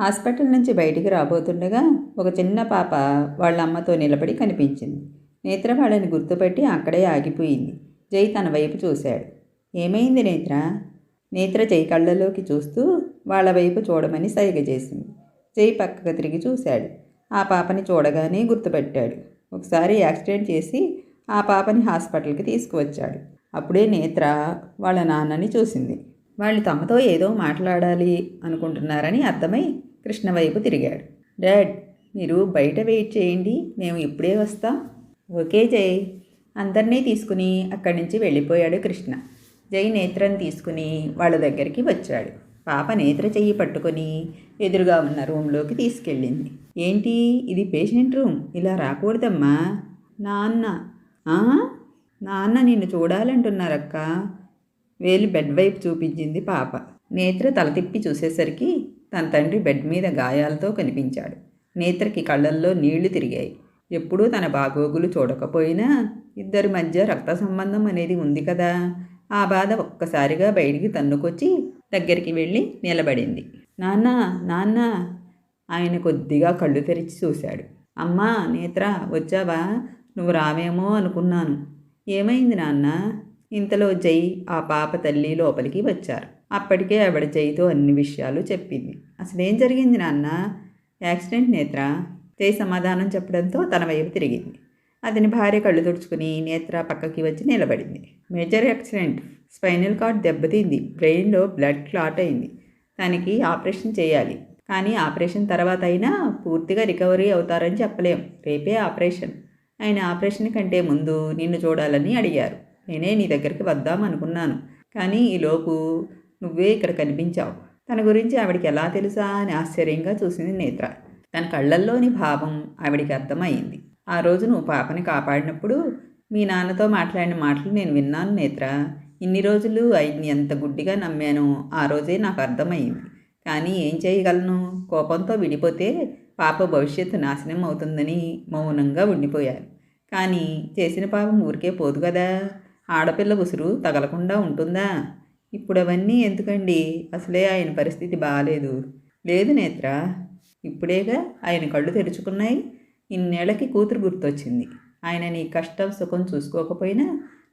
Hospital నుంచి బయటికి రాబోతుండగా ఒక చిన్న పాప వాళ్ళ అమ్మతో నిలబడి కనిపించింది. నేత్ర వాళ్ళని గుర్తుపెట్టి అక్కడే ఆగిపోయింది. జై తన వైపు చూశాడు. ఏమైంది నేత్ర? నేత్ర జై కళ్ళలోకి చూస్తూ వాళ్ళ వైపు చూడమని సైగ చేసింది. జై పక్కకు తిరిగి చూశాడు. ఆ పాపని చూడగానే గుర్తుపెట్టాడు. ఒకసారి యాక్సిడెంట్ చేసి ఆ పాపని హాస్పిటల్కి తీసుకువచ్చాడు. అప్పుడే నేత్ర వాళ్ళ నాన్నని చూసింది. వాళ్ళు తమతో ఏదో మాట్లాడాలి అనుకుంటున్నారని అర్థమై కృష్ణ వైపు తిరిగాడు. డాడ్ మీరు బయట వెయిట్ చేయండి మేము ఇప్పుడే వస్తాం. ఓకే జై. అందరినీ తీసుకుని అక్కడి నుంచి వెళ్ళిపోయాడు కృష్ణ. జై నేత్రని తీసుకుని వాళ్ళ దగ్గరికి వచ్చాడు. పాప నేత్ర చెయ్యి పట్టుకొని ఎదురుగా ఉన్న రూమ్లోకి తీసుకెళ్ళింది. ఏంటి? ఇది పేషెంట్ రూమ్. ఇలా రాకూడదమ్మా. నాన్న. నాన్న నిన్ను చూడాలంటున్నారక్క. వేలు బెడ్ వైపు చూపించింది పాప. నేత్ర తల తిప్పి చూసేసరికి తన తండ్రి బెడ్ మీద గాయాలతో కనిపించాడు. నేత్రకి కళ్ళల్లో నీళ్ళు తిరిగాయి. ఎప్పుడూ తన బాగోగులు చూడకపోయినా ఇద్దరి మధ్య రక్త సంబంధం అనేది ఉంది కదా. ఆ బాధ ఒక్కసారిగా బయటికి తన్నుకొచ్చి దగ్గరికి వెళ్ళి నిలబడింది. నాన్న నాన్న ఆయన కొద్దిగా కళ్ళు తెరిచి చూశాడు. అమ్మా నేత్ర వచ్చావా? నువ్వు రావేమో అనుకున్నాను. ఏమైంది నాన్న? ఇంతలో జై ఆ పాప తల్లి లోపలికి వచ్చారు. అప్పటికే ఆవిడ జైతో అన్ని విషయాలు చెప్పింది. అసలేం జరిగింది నాన్న? యాక్సిడెంట్ నేత్ర? జై సమాధానం చెప్పడంతో తన వైపు తిరిగింది. అతని భార్య కళ్ళు తుడుచుకుని నేత్ర పక్కకి వచ్చి నిలబడింది. Major accident. స్పైనల్ కార్డ్ దెబ్బతింది. బ్రెయిన్లో బ్లడ్ క్లాట్ అయింది. దానికి ఆపరేషన్ చేయాలి. కానీ ఆపరేషన్ తర్వాత అయినా పూర్తిగా రికవరీ అవుతారని చెప్పలేం. రేపే ఆపరేషన్. ఆయన ఆపరేషన్ కంటే ముందు నిన్ను చూడాలని అడిగారు. నేనే నీ దగ్గరికి వద్దాం అనుకున్నాను. కానీ ఈలోపు నువ్వే ఇక్కడ కనిపించావు. తన గురించి ఆవిడికి ఎలా తెలుసా అని ఆశ్చర్యంగా చూసింది నేత్ర. తన కళ్ళల్లోని భావం ఆవిడికి అర్థమైంది ఆ రోజు నువ్వు పాపని కాపాడినప్పుడు మీ నాన్నతో మాట్లాడిన మాటలు నేను విన్నాను నేత్ర. ఇన్ని రోజులు ఆయన్ని ఎంత గుడ్డిగా నమ్మానో ఆ రోజే నాకు అర్థమైంది కానీ ఏం చేయగలను? కోపంతో విడిపోతే పాప భవిష్యత్తు నాశనం అవుతుందని మౌనంగా ఉండిపోయాను కానీ చేసిన పాపం ఊరికే పోదు కదా. ఆడపిల్ల ఉసురు తగలకుండా ఉంటుందా? ఇప్పుడు అవన్నీ ఎందుకండి? అసలే ఆయన పరిస్థితి బాగాలేదు లేదు నేత్ర ఇప్పుడేగా ఆయన కళ్ళు తెరుచుకున్నాయి. ఇన్నేళ్ళకి కూతురు గుర్తొచ్చింది. ఆయన నీ కష్టం సుఖం చూసుకోకపోయినా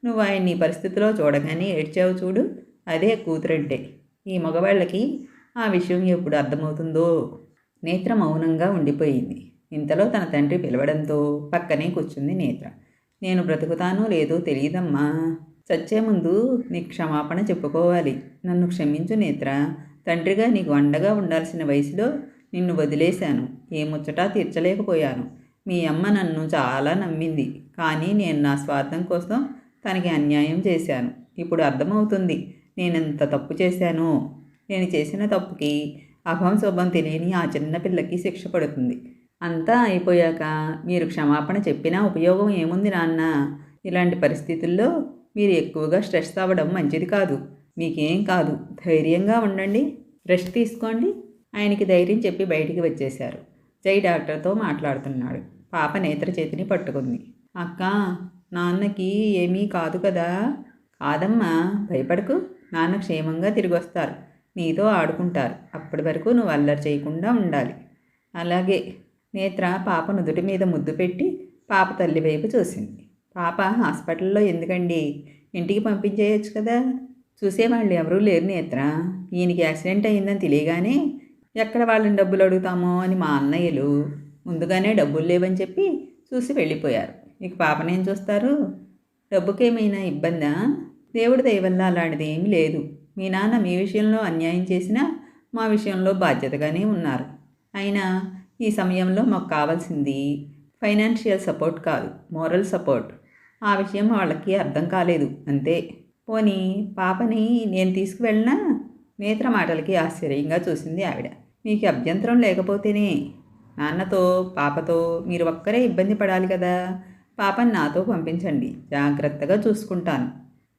నువ్వు ఆయన నీ పరిస్థితిలో చూడగానే ఏడ్చావు చూడు. అదే కూతురంటే. ఈ మగవాళ్ళకి ఆ విషయం ఎప్పుడు అర్థమవుతుందో? నేత్ర మౌనంగా ఉండిపోయింది. ఇంతలో తన తండ్రి పిలవడంతో పక్కనే కూర్చుంది నేత్ర. నేను బ్రతుకుతానో లేదో తెలియదమ్మా. చచ్చే ముందు నీ క్షమాపణ చెప్పుకోవాలి. నన్ను క్షమించు నేత్ర. తండ్రిగా నీకు అండగా ఉండాల్సిన వయసులో నిన్ను వదిలేశాను. ఏ ముచ్చటా తీర్చలేకపోయాను. మీ అమ్మ నన్ను చాలా నమ్మింది. కానీ నేను నా స్వార్థం కోసం తనకి అన్యాయం చేశాను. ఇప్పుడు అర్థమవుతుంది నేనెంత తప్పు చేశానో. నేను చేసిన తప్పుకి అభం శుభం తెలియని ఆ చిన్న పిల్లకి శిక్ష పడుతుంది. అంతా అయిపోయాక మీరు క్షమాపణ చెప్పినా ఉపయోగం ఏముంది నాన్న? ఇలాంటి పరిస్థితుల్లో మీరు ఎక్కువగా స్ట్రెస్ అవ్వడం మంచిది కాదు. మీకేం కాదు. ధైర్యంగా ఉండండి. రెస్ట్ తీసుకోండి. ఆయనకి ధైర్యం చెప్పి బయటికి వచ్చేశారు. జై డాక్టర్తో మాట్లాడుతున్నాడు. పాప నేత్ర చేతిని పట్టుకుంది. అక్క నాన్నకి ఏమీ కాదు కదా? కాదమ్మా భయపడకు. నాన్న క్షేమంగా తిరిగి వస్తారు నీతో ఆడుకుంటారు. అప్పటి వరకు నువ్వు అల్లరి చేయకుండా ఉండాలి. అలాగే నేత్ర పాప నుదుటి మీద ముద్దు పెట్టి పాప తల్లి వైపు చూసింది. పాప హాస్పిటల్లో ఎందుకండి? ఇంటికి పంపించేయచ్చు కదా? చూసేవాళ్ళు ఎవరూ లేరు నేత్ర. ఈయనకి యాక్సిడెంట్ అయిందని తెలియగానే ఎక్కడ వాళ్ళని డబ్బులు అడుగుతామో అని మా అన్నయ్యలు ముందుగానే డబ్బులు లేవని చెప్పి చూసి వెళ్ళిపోయారు. ఇక పాపనేం చూస్తారు? డబ్బుకేమైనా ఇబ్బందా? దేవుడి దయవల్ల అలాంటిది ఏమీ లేదు. మీ నాన్న మీ విషయంలో అన్యాయం చేసినా మా విషయంలో బాధ్యతగానే ఉన్నారు. అయినా ఈ సమయంలో మాకు కావాల్సింది ఫైనాన్షియల్ సపోర్ట్ కాదు మోరల్ సపోర్ట్. ఆ విషయం వాళ్ళకి అర్థం కాలేదు అంతే. పోనీ పాపని నేను తీసుకువెళ్ళినా నేత్ర మాటలకి ఆశ్చర్యంగా చూసింది ఆవిడ. మీకు అభ్యంతరం లేకపోతేనే. నాన్నతో పాపతో మీరు ఒక్కరే ఇబ్బంది పడాలి కదా. పాపని నాతో పంపించండి జాగ్రత్తగా చూసుకుంటాను.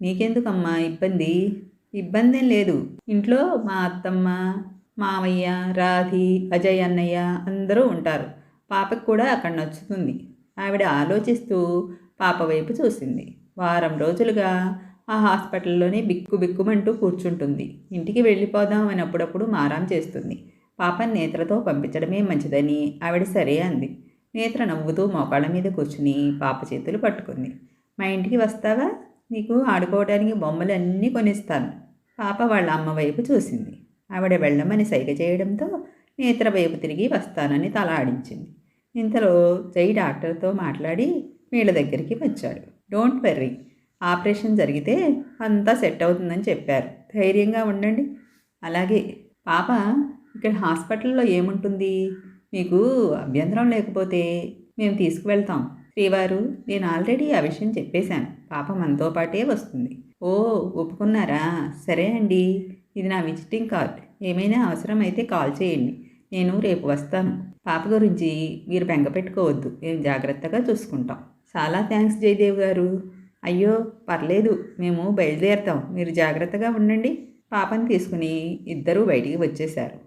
నీకెందుకమ్మా ఇబ్బంది? ఇబ్బంది లేదు. ఇంట్లో మా అత్తమ్మ మామయ్య రాధి అజయ్ అన్నయ్య అందరూ ఉంటారు. పాపకు కూడా అక్కడ నచ్చుతుంది. ఆవిడ ఆలోచిస్తూ పాప వైపు చూసింది. వారం రోజులుగా ఆ హాస్పిటల్లోనే బిక్కు బిక్కుమంటూ కూర్చుంటుంది. ఇంటికి వెళ్ళిపోదాం అని అప్పుడప్పుడు మారాం చేస్తుంది. పాపని నేత్రతో పంపించడమే మంచిదని ఆవిడ సరే అంది. నేత్ర నవ్వుతూ మోకాళ్ళ మీద కూర్చుని పాప చేతులు పట్టుకుంది. మా ఇంటికి వస్తావా? నీకు ఆడుకోవడానికి బొమ్మలు అన్నీ కొనిస్తాను. పాప వాళ్ళ అమ్మ వైపు చూసింది. ఆవిడ వెళ్ళమని సైగ చేయడంతో నేత్ర వైపు తిరిగి వస్తానని తల ఆడించింది. ఇంతలో జై డాక్టర్తో మాట్లాడి వీళ్ళ దగ్గరికి వచ్చాడు. డోంట్ వెర్రీ ఆపరేషన్ జరిగితే అంతా సెట్ అవుతుందని చెప్పారు. ధైర్యంగా ఉండండి. అలాగే పాప ఇక్కడ హాస్పిటల్లో ఏముంటుంది? మీకు అభ్యంతరం లేకపోతే మేము తీసుకువెళ్తాం. శ్రీవారు నేను ఆల్రెడీ ఆ విషయం చెప్పేశాను. పాప మనతో పాటే వస్తుంది. ఓ ఒప్పుకున్నారా? సరే అండి. ఇది నా విజిటింగ్ కార్డ్. ఏమైనా అవసరం అయితే కాల్ చేయండి. నేను రేపు వస్తాను. పాప గురించి మీరు బెంగ పెట్టుకోవద్దు. మేము జాగ్రత్తగా చూసుకుంటాం. చాలా థ్యాంక్స్ జయదేవ్ గారు. అయ్యో పర్లేదు. మేము బయలుదేరుతాం. మీరు జాగ్రత్తగా ఉండండి. పాపని తీసుకుని ఇద్దరూ బయటికి వచ్చేశారు.